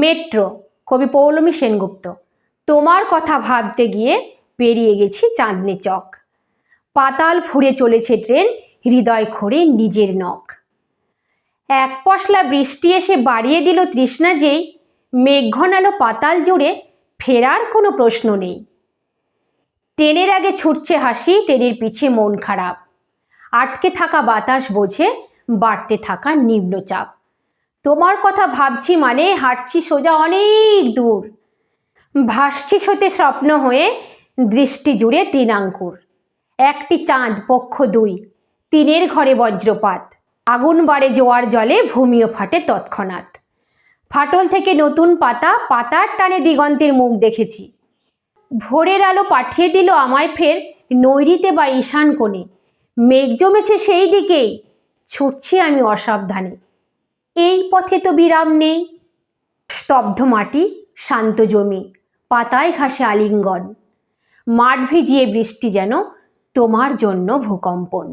Metro, কবি পৌলমী সেনগুপ্ত। তোমার কথা ভাবতে গিয়ে পেরিয়ে গেছি চাঁদনি চক। পাতাল ফুঁড়ে চলেছে ট্রেন, হৃদয় খোড়ে নিজের নখ। এক পশলা বৃষ্টি এসে বাড়িয়ে দিল তৃষ্ণা যেই, মেঘ ঘনালো পাতাল জুড়ে ফেরার কোনো প্রশ্ন নেই। ট্রেনের আগে ছুটছে হাসি, ট্রেনের পিছে মন খারাপ। আটকে থাকা বাতাস বোঝে বাড়তে থাকা নিম্নচাপ। তোমার কথা ভাবছি মানে হাঁটছি সোজা অনেক দূর। ভাসছি সতে স্বপ্ন হয়ে দৃষ্টি জুড়ে তিন আঙ্কুর একটি চাঁদ, পক্ষ দুই, তিনের ঘরে বজ্রপাত। আগুন বাড়ে জোয়ার জলে, ভূমিও ফাটে তৎক্ষণাৎ। ফাটল থেকে নতুন পাতা, পাতার টানে দিগন্তের মুখ দেখেছি। ভোরের আলো পাঠিয়ে দিল আমায় ফের নৈরিতে বা ঈশান কোণে। মেঘ জমেছে সেই দিকেই। ছুটছি আমি অসাবধানে। এই পথে তো বিরাম নেই। স্তব্ধ মাটি, শান্ত জমি, পাতায় ঘাসে আলিঙ্গন। মাঠ ভিজিয়ে বৃষ্টি যেন তোমার জন্য ভূকম্পন।